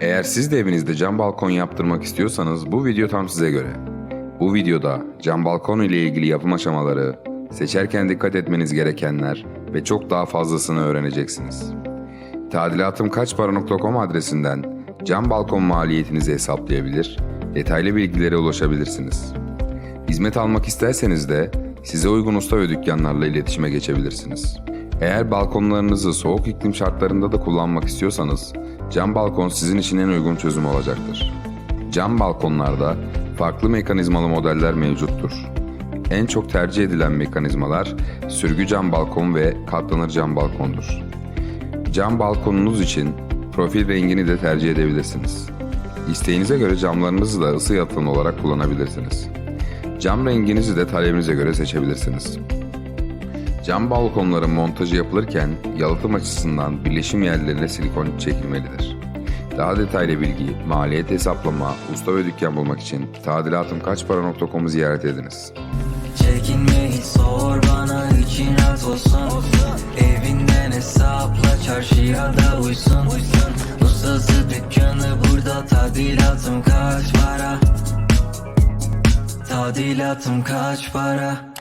Eğer siz de evinizde cam balkon yaptırmak istiyorsanız bu video tam size göre. Bu videoda cam balkon ile ilgili yapım aşamaları, seçerken dikkat etmeniz gerekenler ve çok daha fazlasını öğreneceksiniz. Tadilatımkaçpara.com adresinden cam balkon maliyetinizi hesaplayabilir, detaylı bilgilere ulaşabilirsiniz. Hizmet almak isterseniz de size uygun usta ve dükkanlarla iletişime geçebilirsiniz. Eğer balkonlarınızı soğuk iklim şartlarında da kullanmak istiyorsanız cam balkon sizin için en uygun çözüm olacaktır. Cam balkonlarda farklı mekanizmalı modeller mevcuttur. En çok tercih edilen mekanizmalar sürgü cam balkon ve katlanır cam balkondur. Cam balkonunuz için profil rengini de tercih edebilirsiniz. İsteğinize göre camlarınızı da ısı yalıtımı olarak kullanabilirsiniz. Cam renginizi de talebinize göre seçebilirsiniz. Cam balkonların montajı yapılırken yalıtım açısından birleşim yerlerine silikon çekilmelidir. Daha detaylı bilgi, maliyet hesaplama, usta ve dükkan bulmak için tadilatımkaçpara.com'u ziyaret ediniz. Çekinmeyi sor bana için rahat olsun Evinden hesapla çarşıya da uysun Ustası dükkanı burada tadilatım kaç para Tadilatım kaç para